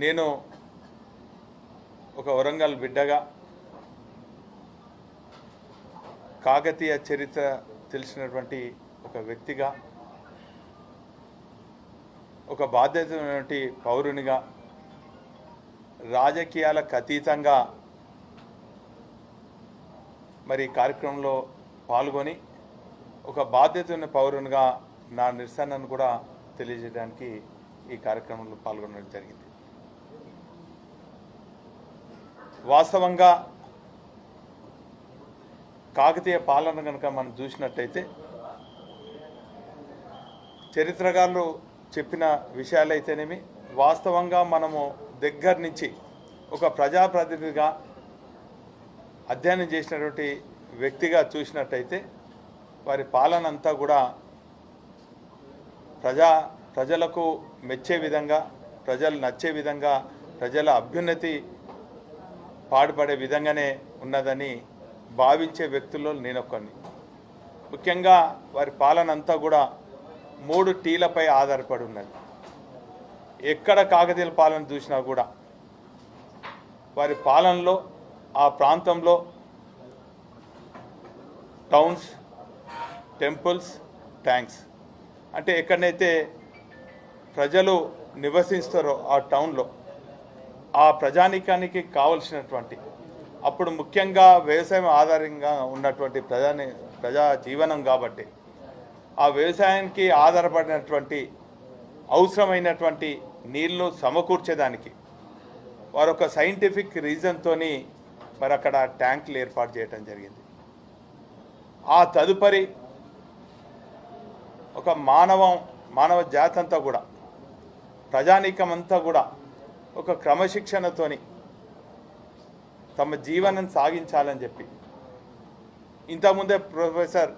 నేను ఒక వరంగల్ బిడ్డగా కాకతీయ చరిత్ర తెలిసినటువంటి ఒక వ్యక్తిగా ఒక బాధ్యతమైనటువంటి పౌరునిగా రాజకీయాలకు అతీతంగా మరి కార్యక్రమంలో పాల్గొని ఒక బాధ్యత ఉన్న పౌరునిగా నా నిరసనను కూడా తెలియజేయడానికి ఈ కార్యక్రమంలో పాల్గొనడం జరిగింది. వాస్తవంగా కాకతీయ పాలన కనుక మనం చూసినట్టయితే చరిత్రకారులు చెప్పిన విషయాలైతేనేమి వాస్తవంగా మనము దగ్గర నుంచి ఒక ప్రజాప్రతినిధిగా అధ్యయనం చేసినటువంటి వ్యక్తిగా చూసినట్టయితే వారి పాలన అంతా కూడా ప్రజా ప్రజలకు మెచ్చే విధంగా ప్రజలు నచ్చే విధంగా ప్రజల అభ్యున్నతి పాడుపడే విధంగానే ఉన్నదని భావించే వ్యక్తుల్లో నేనొక్కడిని. ముఖ్యంగా వారి పాలన అంతా కూడా మూడు టీలపై ఆధారపడి ఉన్నది. ఎక్కడ కాకతీయుల పాలన చూసినా కూడా వారి పాలనలో ఆ ప్రాంతంలో టౌన్స్ టెంపుల్స్ ట్యాంక్స్. అంటే ఎక్కడనైతే ప్రజలు నివసిస్తారో ఆ టౌన్లో ఆ ప్రజానీకానికి కావలసినటువంటి అప్పుడు ముఖ్యంగా వ్యవసాయం ఆధారంగా ఉన్నటువంటి ప్రజాని ప్రజా జీవనం కాబట్టి ఆ వ్యవసాయానికి ఆధారపడినటువంటి అవసరమైనటువంటి నీళ్ళు సమకూర్చేదానికి వారు ఒక సైంటిఫిక్ రీజన్తో మరి అక్కడ ట్యాంకులు ఏర్పాటు చేయడం జరిగింది. ఆ తదుపరి ఒక మానవం మానవ జాతి అంతా కూడా ప్రజానీకం అంతా కూడా ఒక క్రమశిక్షణతోని తమ జీవనం సాగించాలని చెప్పి. ఇంతకుముందే ప్రొఫెసర్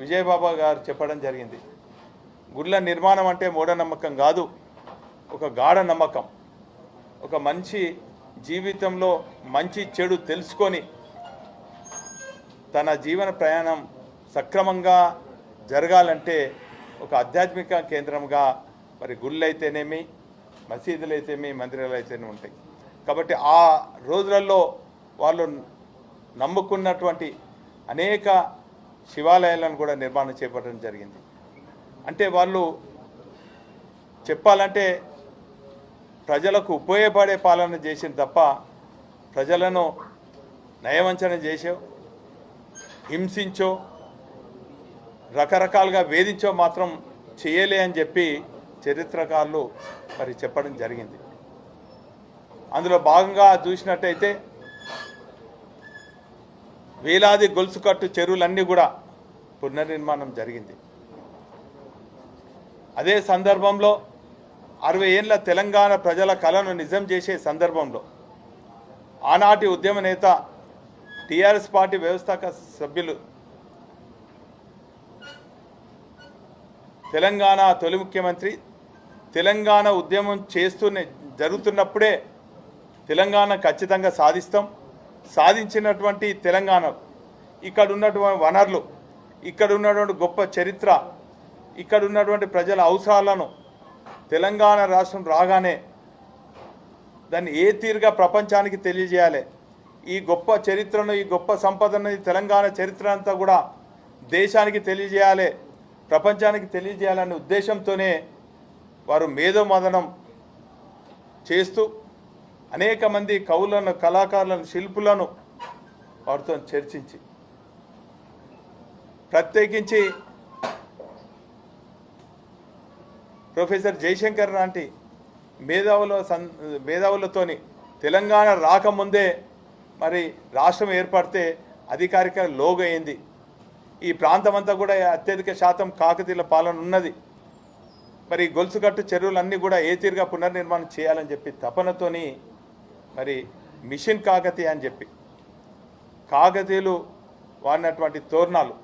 విజయబాబా గారు చెప్పడం జరిగింది. గుళ్ళ నిర్మాణం అంటే మూఢనమ్మకం కాదు ఒక గాఢ నమ్మకం. ఒక మంచి జీవితంలో మంచి చెడు తెలుసుకొని తన జీవన ప్రయాణం సక్రమంగా జరగాలంటే ఒక ఆధ్యాత్మిక కేంద్రంగా మరి గుళ్ళైతేనేమి మసీదులు అయితేమి మందిరాలు అయితేనే ఉంటాయి. కాబట్టి ఆ రోజులలో వాళ్ళు నమ్ముకున్నటువంటి అనేక శివాలయాలను కూడా నిర్మాణం చేపట్టడం జరిగింది. అంటే వాళ్ళు చెప్పాలంటే ప్రజలకు ఉపయోగపడే పాలన చేసింది తప్ప ప్రజలను నయవంచన చేసో హింసించో రకరకాలుగా వేధించో మాత్రం చేయలే అని చెప్పి చరిత్రకారులు మరి చెప్పడం జరిగింది. అందులో భాగంగా చూసినట్టయితే వేలాది గొలుసు కట్టు చెరువులన్నీ కూడా పునర్నిర్మాణం జరిగింది. అదే సందర్భంలో అరవై ఏళ్ళ తెలంగాణ ప్రజల కళను నిజం చేసే సందర్భంలో ఆనాటి ఉద్యమ నేత టీఆర్ఎస్ పార్టీ వ్యవస్థాపక సభ్యులు తెలంగాణ తొలి ముఖ్యమంత్రి తెలంగాణ ఉద్యమం చేస్తూనే జరుగుతున్నప్పుడే తెలంగాణ ఖచ్చితంగా సాధిస్తాం. సాధించినటువంటి తెలంగాణ ఇక్కడ ఉన్నటువంటి వనరులు ఇక్కడ ఉన్నటువంటి గొప్ప చరిత్ర ఇక్కడ ఉన్నటువంటి ప్రజల అవసరాలను తెలంగాణ రాష్ట్రం రాగానే దాన్ని ఏ తీరుగా ప్రపంచానికి తెలియజేయాలి? ఈ గొప్ప చరిత్రను ఈ గొప్ప సంపదను ఈ తెలంగాణ చరిత్ర అంతా కూడా దేశానికి తెలియజేయాలి ప్రపంచానికి తెలియజేయాలనే ఉద్దేశంతోనే వారు మేధోమదనం చేస్తూ అనేక మంది కవులను కళాకారులను శిల్పులను వారితో చర్చించి ప్రత్యేకించి ప్రొఫెసర్ జయశంకర్ లాంటి మేధావుల సన్ మేధావులతోని తెలంగాణ రాకముందే మరి రాష్ట్రం ఏర్పడితే అధికారిక లోగో అయింది ఈ ప్రాంతమంతా కూడా అత్యధిక శాతం కాకతీయుల పాలన ఉన్నది. మరి గొలుసుగట్టు చెరువులన్నీ కూడా ఏ పునర్నిర్మాణం చేయాలని చెప్పి తపనతోని మరి మిషన్ కాకతీయ అని చెప్పి కాకతీయులు వాడినటువంటి తోరణాలు.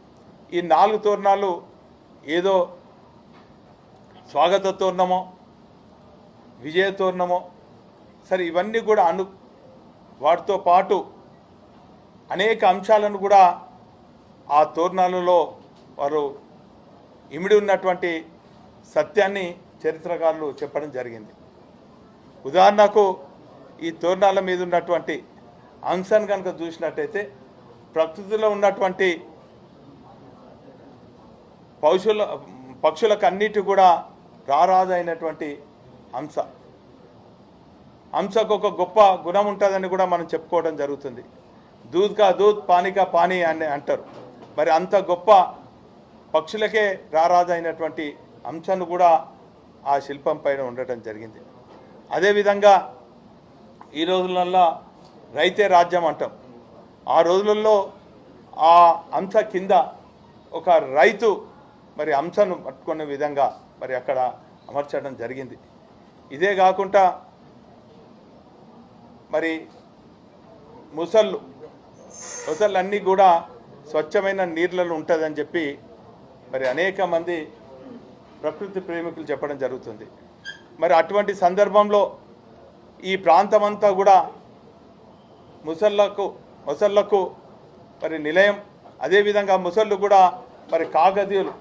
ఈ నాలుగు తోరణాలు ఏదో స్వాగత తోరణమో విజయ తోరణమో సరే ఇవన్నీ కూడా అను వాటితో పాటు అనేక అంశాలను కూడా ఆ తోరణాలలో వారు ఇమిడి ఉన్నటువంటి సత్యాన్ని చరిత్రకారులు చెప్పడం జరిగింది. ఉదాహరణకు ఈ తోరణాల మీద ఉన్నటువంటి అంశాన్ని కనుక చూసినట్టయితే ప్రకృతిలో ఉన్నటువంటి పౌషుల పక్షులకు అన్నిటి కూడా రారాజైనటువంటి అంశ. అంశకు ఒక గొప్ప గుణం ఉంటుందని కూడా మనం చెప్పుకోవడం జరుగుతుంది. దూద్ కా దూద్ పానికా పానీ అని అంటారు. మరి అంత గొప్ప పక్షులకే రారాజైనటువంటి అంశాన్ని కూడా ఆ శిల్పం పైన ఉండటం జరిగింది. అదేవిధంగా ఈ రోజులలో రైతే రాజ్యం అంటాం. ఆ రోజులలో ఆ అంశ కింద ఒక రైతు మరి అంశను పట్టుకునే విధంగా మరి అక్కడ అమర్చడం జరిగింది. ఇదే కాకుండా మరి ముసళ్ళు ముసళ్ళు అన్నీ కూడా స్వచ్ఛమైన నీళ్ళలో ఉంటుందని చెప్పి మరి అనేక మంది ప్రకృతి ప్రేమికులు చెప్పడం జరుగుతుంది. మరి అటువంటి సందర్భంలో ఈ ప్రాంతమంతా కూడా ముసళ్ళకు ముసళ్ళకు మరి నిలయం. అదేవిధంగా ముసళ్ళు కూడా మరి కాకతీయులు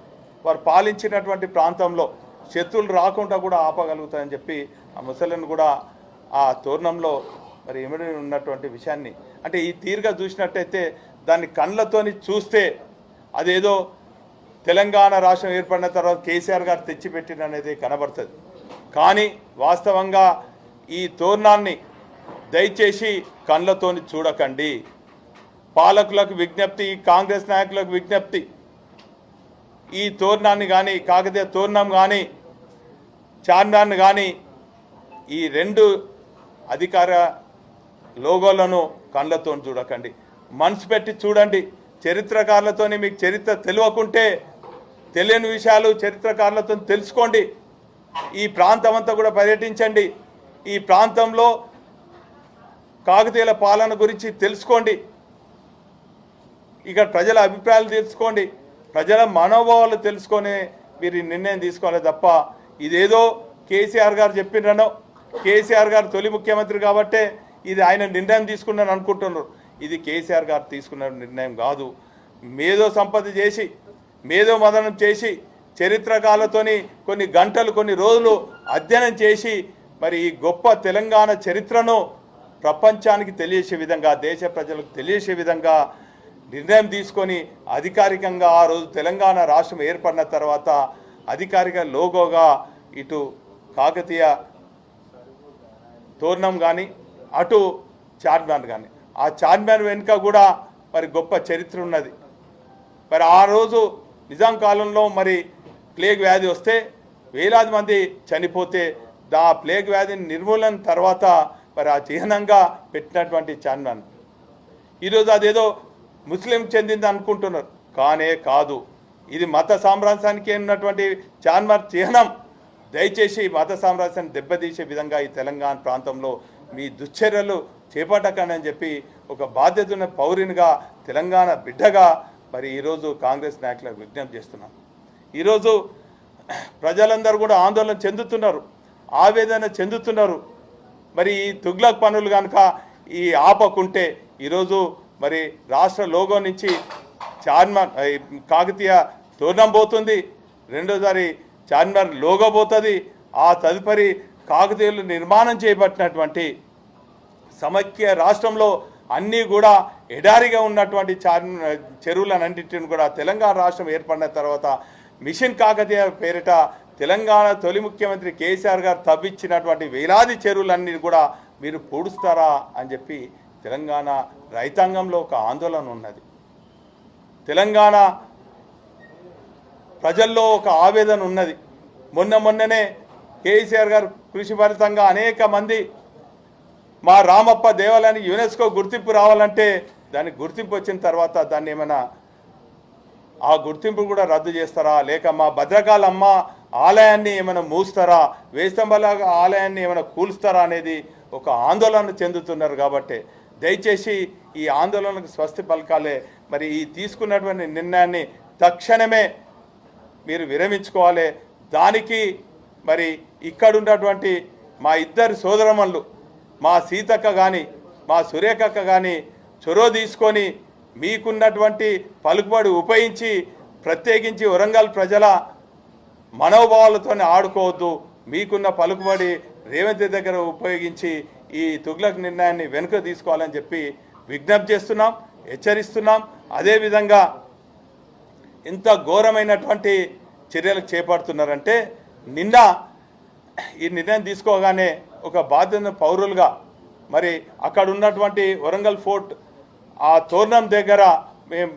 వారు పాలించినటువంటి ప్రాంతంలో శత్రువులు రాకుండా కూడా ఆపగలుగుతాయని చెప్పి ఆ ముసళ్ళను కూడా ఆ తోరణంలో మరి ఇమిడి ఉన్నటువంటి విషయాన్ని అంటే ఈ తీరుగా చూసినట్టయితే దాన్ని కళ్ళతోని చూస్తే అదేదో తెలంగాణ రాష్ట్రం ఏర్పడిన తర్వాత కేసీఆర్ గారు తెచ్చిపెట్టిన అనేది కనబడుతుంది. కానీ వాస్తవంగా ఈ తోరణాన్ని దయచేసి కళ్ళతోని చూడకండి. పాలకులకు విజ్ఞప్తి కాంగ్రెస్ నాయకులకు విజ్ఞప్తి. ఈ తోరణాన్ని కానీ కాకతీయ తోరణం కానీ చార్మినార్ని కానీ ఈ రెండు అధికార లోగోలను కళ్ళతో చూడకండి. మనసు పెట్టి చూడండి. చరిత్రకారులతోని మీకు చరిత్ర తెలియకుంటే తెలియని విషయాలు చరిత్రకారులతో తెలుసుకోండి. ఈ ప్రాంతం అంతా కూడా పర్యటించండి. ఈ ప్రాంతంలో కాకతీయుల పాలన గురించి తెలుసుకోండి. ఇక ప్రజల అభిప్రాయాలు తెలుసుకోండి. ప్రజల మనోభావాలు తెలుసుకొని మీరు నిర్ణయం తీసుకోవాలి తప్ప ఇదేదో కేసీఆర్ గారు చెప్పిననో కేసీఆర్ గారు తొలి ముఖ్యమంత్రి కాబట్టే ఇది ఆయన నిర్ణయం తీసుకున్నాను అనుకుంటున్నారు ఇది కేసీఆర్ గారు తీసుకున్న నిర్ణయం కాదు. మేధో సంపద చేసి మేధో మదనం చేసి చరిత్రకాలతోని కొన్ని గంటలు కొన్ని రోజులు అధ్యయనం చేసి మరి ఈ గొప్ప తెలంగాణ చరిత్రను ప్రపంచానికి తెలియసే విధంగా దేశ ప్రజలకు తెలియసే విధంగా నిర్ణయం తీసుకొని అధికారికంగా ఆ రోజు తెలంగాణ రాష్ట్రం ఏర్పడిన తర్వాత అధికారిక లోగోగా ఇటు కాకతీయ తోరణం కానీ అటు చార్మినార్ కానీ ఆ చార్మినార్ వెనుక కూడా మరి గొప్ప చరిత్ర ఉన్నది. మరి ఆ రోజు నిజాం కాలంలో మరి ప్లేగ్ వ్యాధి వస్తే వేలాది మంది చనిపోతే దా ప్లేగ్ వ్యాధిని నిర్మూలన తర్వాత మరి ఆ చిహ్నంగా పెట్టినటువంటి చార్మినార్ ఈరోజు అదేదో ముస్లిం చెందింది అనుకుంటున్నారు. కానే కాదు. ఇది మత సామ్రాజ్యానికి ఉన్నటువంటి చార్మర్ చిహ్నం. దయచేసి మత సామ్రాజ్యాన్ని దెబ్బతీసే విధంగా ఈ తెలంగాణ ప్రాంతంలో మీ దుశ్చర్యలు చేపట్టకండి అని చెప్పి ఒక బాధ్యత ఉన్న పౌరునిగా తెలంగాణ బిడ్డగా మరి ఈరోజు కాంగ్రెస్ నాయకులకు విజ్ఞప్తి చేస్తున్నాం. ఈరోజు ప్రజలందరూ కూడా ఆందోళన చెందుతున్నారు ఆవేదన చెందుతున్నారు. మరి ఈ తుగ్లక్ పనులు కనుక ఈ ఆపకుంటే ఈరోజు మరి రాష్ట్ర లోగో నుంచి చార్మర్ కాకతీయ తోరణం పోతుంది రెండోసారి చార్మర్ లోగో పోతుంది. ఆ తదుపరి కాకతీయులు నిర్మాణం చేయబట్టినటువంటి సమైక్య రాష్ట్రంలో అన్నీ కూడా ఎడారిగా ఉన్నటువంటి చార్మి చెరువులన్నింటిని కూడా తెలంగాణ రాష్ట్రం ఏర్పడిన తర్వాత మిషన్ కాకతీయ పేరిట తెలంగాణ తొలి ముఖ్యమంత్రి కేసీఆర్ గారు తవ్వించినటువంటి వేలాది చెరువులన్నీ కూడా మీరు పూడుస్తారా అని చెప్పి తెలంగాణ రైతాంగంలో ఒక ఆందోళన ఉన్నది. తెలంగాణ ప్రజల్లో ఒక ఆవేదన ఉన్నది. మొన్న మొన్ననే కేసీఆర్ గారు కృషి ఫలితంగా అనేక మంది మా రామప్ప దేవాలయానికి యునెస్కో గుర్తింపు రావాలంటే దానికి గుర్తింపు వచ్చిన తర్వాత దాన్ని ఏమైనా ఆ గుర్తింపు కూడా రద్దు చేస్తారా? లేక మా భద్రకాళమ్మ ఆలయాన్ని ఏమైనా మూస్తారా? వేస్తంబల ఆలయాన్ని ఏమైనా కూల్స్తారా అనేది ఒక ఆందోళన చెందుతున్నారు కాబట్టి. దయచేసి ఈ ఆందోళనకు స్వస్తి పలకాలే. మరి ఈ తీసుకున్నటువంటి నిర్ణయాన్ని తక్షణమే మీరు విరమించుకోవాలి. దానికి మరి ఇక్కడ ఉన్నటువంటి మా ఇద్దరు సోదరమన్లు మా సీతక్క కానీ మా సురేఖక్క కానీ చొరవ తీసుకొని మీకున్నటువంటి పలుకుబడి ఉపయోగించి ప్రత్యేకించి వరంగల్ ప్రజల మనోభావాలతో ఆడుకోవద్దు. మీకున్న పలుకుబడి రేవంత్ దగ్గర ఉపయోగించి ఈ తుగ్లక్ నిర్ణయాన్ని వెనుక తీసుకోవాలని చెప్పి విజ్ఞప్తి చేస్తున్నాం హెచ్చరిస్తున్నాం. అదేవిధంగా ఇంత ఘోరమైనటువంటి చర్యలు చేపడుతున్నారంటే నిన్న ఈ నిర్ణయం తీసుకోగానే ఒక బాధ్యత పౌరులుగా మరి అక్కడ ఉన్నటువంటి వరంగల్ ఫోర్ట్ ఆ తోరణం దగ్గర మేము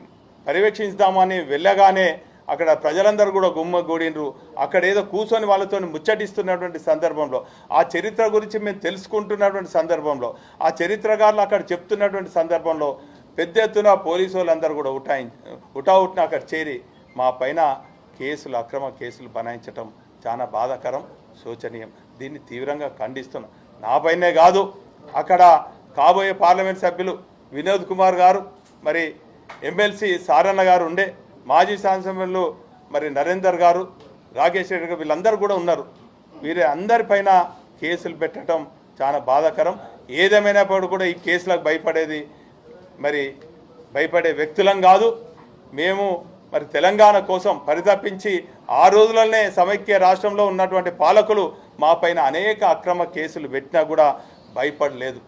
పర్యవేక్షిస్తామని వెళ్ళగానే అక్కడ ప్రజలందరూ కూడా గుమ్మగూడినరు అక్కడ ఏదో కూర్చొని వాళ్ళతో ముచ్చటిస్తున్నటువంటి సందర్భంలో ఆ చరిత్ర గురించి మేము తెలుసుకుంటున్నటువంటి సందర్భంలో ఆ చరిత్రకారులు అక్కడ చెప్తున్నటువంటి సందర్భంలో పెద్ద ఎత్తున పోలీసు వాళ్ళందరూ కూడా ఉటాయి ఉటావుట్న అక్కడ చేరి మా పైన కేసులు అక్రమ కేసులు బనాయించటం చాలా బాధాకరం శోచనీయం. దీన్ని తీవ్రంగా ఖండిస్తున్నాం. నాపైనే కాదు అక్కడ కాబోయే పార్లమెంట్ సభ్యులు వినోద్ కుమార్ గారు మరి ఎమ్మెల్సీ సారన్న గారు ఉండే మాజీ శాసనసభ్యులు మరి నరేందర్ గారు రాకేష్ రెడ్డి గారు వీళ్ళందరూ కూడా ఉన్నారు. వీరి అందరిపైన కేసులు పెట్టడం చాలా బాధాకరం. ఏదేమైనప్పుడు కూడా ఈ కేసులకు భయపడేది మరి భయపడే వ్యక్తులం కాదు. మేము మరి తెలంగాణ కోసం పరితపించి ఆ రోజులనే సమైక్య రాష్ట్రంలో ఉన్నటువంటి పాలకులు మా పైన అనేక అక్రమ కేసులు పెట్టినా కూడా భయపడలేదు.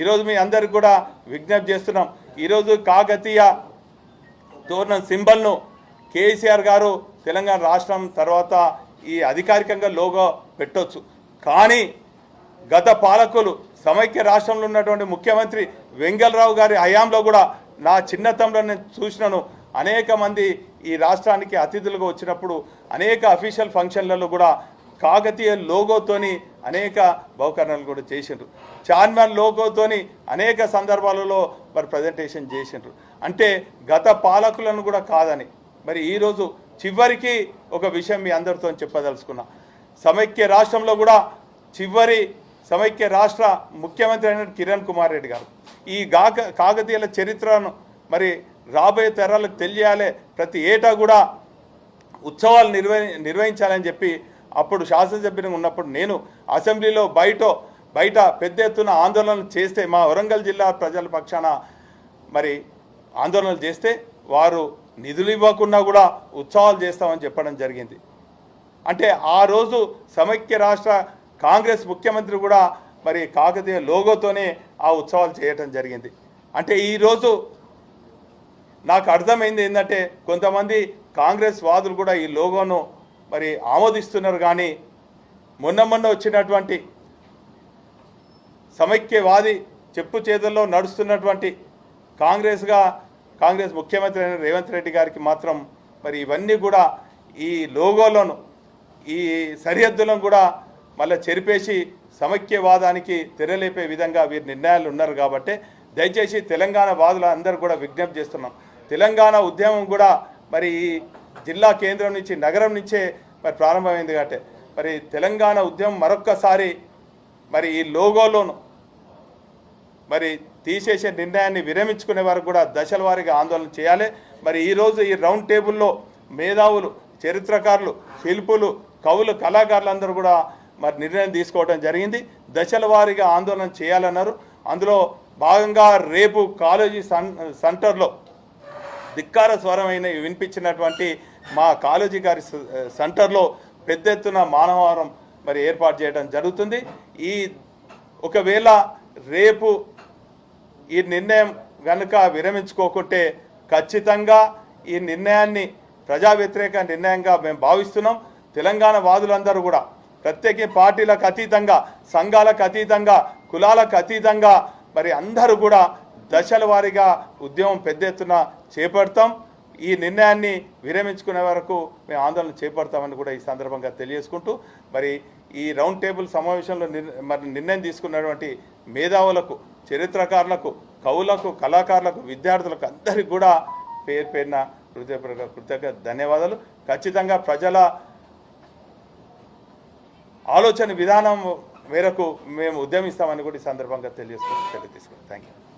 ఈరోజు మీ అందరికి కూడా విజ్ఞప్తి చేస్తున్నాం. ఈరోజు కాకతీయ తోరణం సింబల్ను కేసీఆర్ గారు తెలంగాణ రాష్ట్రం తర్వాత ఈ అధికారికంగా లోగో పెట్టొచ్చు. కానీ గత పాలకులు సమైక్య రాష్ట్రంలో ఉన్నటువంటి ముఖ్యమంత్రి వెంగళరావు గారి హయాంలో కూడా నా చిన్నతంలో నేను చూసినాను. అనేక మంది ఈ రాష్ట్రానికి అతిథులుగా వచ్చినప్పుడు అనేక అఫీషియల్ ఫంక్షన్లలో కూడా కాకతీయ లోగోతోని అనేక బహుకరణలు కూడా చేసిండ్రు. చార్మన్ లోగోతోని అనేక సందర్భాలలో మరి ప్రజెంటేషన్ చేసిండ్రు. అంటే గత పాలకులను కూడా కాదని. మరి ఈరోజు చివరికి ఒక విషయం మీ అందరితో చెప్పదలుచుకున్నా. సమైక్య రాష్ట్రంలో కూడా చివరి సమైక్య రాష్ట్ర ముఖ్యమంత్రి అయిన కిరణ్ కుమార్ రెడ్డి గారు ఈ గాక కాకతీయుల చరిత్రను మరి రాబోయే తరాలకు తెలియాలి ప్రతి ఏటా కూడా ఉత్సవాలు నిర్వహి నిర్వహించాలని చెప్పి అప్పుడు శాసనసభ్యునిగా ఉన్నప్పుడు నేను అసెంబ్లీలో బయట బయట పెద్ద ఎత్తున ఆందోళనలు చేస్తే మా వరంగల్ జిల్లా ప్రజల పక్షాన మరి ఆందోళనలు చేస్తే వారు నిధులు ఇవ్వకుండా కూడా ఉత్సవాలు చేస్తామని చెప్పడం జరిగింది. అంటే ఆ రోజు సమైక్య రాష్ట్ర కాంగ్రెస్ ముఖ్యమంత్రి కూడా మరి కాకతీయ లోగోతోనే ఆ ఉత్సవాలు చేయటం జరిగింది. అంటే ఈరోజు నాకు అర్థమైంది ఏంటంటే కొంతమంది కాంగ్రెస్ వాదులు కూడా ఈ లోగోను మరి ఆమోదిస్తున్నారు కానీ మొన్న మొన్న వచ్చినటువంటి సమైక్యవాది చెప్పు చేతుల్లో నడుస్తున్నటువంటి కాంగ్రెస్గా కాంగ్రెస్ ముఖ్యమంత్రి అయిన రేవంత్ రెడ్డి గారికి మాత్రం మరి ఇవన్నీ కూడా ఈ లోగోలను ఈ సరిహద్దులను కూడా మళ్ళీ చెరిపేసి సమైక్యవాదానికి తెరలేపే విధంగా వీరి నిర్ణయాలు ఉన్నారు కాబట్టి దయచేసి తెలంగాణ వాదులు అందరూ కూడా విజ్ఞప్తి చేస్తున్నాం. తెలంగాణ ఉద్యమం కూడా మరి ఈ జిల్లా కేంద్రం నుంచి నగరం నుంచే మరి ప్రారంభమైంది కాబట్టి. మరి తెలంగాణ ఉద్యమం మరొక్కసారి మరి ఈ లోగోలోను మరి తీసేసే నిర్ణయాన్ని విరమించుకునే వరకు కూడా దశల వారీగా ఆందోళన చేయాలి. మరి ఈరోజు ఈ రౌండ్ టేబుల్లో మేధావులు చరిత్రకారులు శిల్పులు కవులు కళాకారులందరూ కూడా మరి నిర్ణయం తీసుకోవడం జరిగింది. దశల వారీగా ఆందోళన చేయాలన్నారు. అందులో భాగంగా రేపు కాలేజీ సన్ సెంటర్లో ధిక్కార స్వరమైన వినిపించినటువంటి మా కాలేజీ గారి సెంటర్లో పెద్ద ఎత్తున మానవారం మరి ఏర్పాటు చేయడం జరుగుతుంది. ఈ ఒకవేళ రేపు ఈ నిర్ణయం కనుక విరమించుకోకుంటే ఖచ్చితంగా ఈ నిర్ణయాన్ని ప్రజా వ్యతిరేక నిర్ణయంగా మేము భావిస్తున్నాం. తెలంగాణ వాదులందరూ కూడా ప్రత్యేక పార్టీలకు అతీతంగా సంఘాలకు అతీతంగా కులాలకు అతీతంగా మరి అందరూ కూడా దశల వారీగా ఉద్యమం పెద్ద ఎత్తున చేపడతాం. ఈ నిర్ణయాన్ని విరమించుకునే వరకు మేము ఆందోళన చేపడతామని కూడా ఈ సందర్భంగా తెలియజేసుకుంటూ మరి ఈ రౌండ్ టేబుల్ సమావేశంలో మరి నిర్ణయం తీసుకున్నటువంటి మేధావులకు చరిత్రకారులకు కవులకు కళాకారులకు విద్యార్థులకు అందరికీ కూడా పేరు పేరిన హృదయపూర్వక కృతజ్ఞ ధన్యవాదాలు. ఖచ్చితంగా ప్రజల ఆలోచన విధానం మేరకు మేము ఉద్యమిస్తామని కూడా ఈ సందర్భంగా తెలియజేసుకుంటూ తెలియజేసుకుంటాం థ్యాంక్ యూ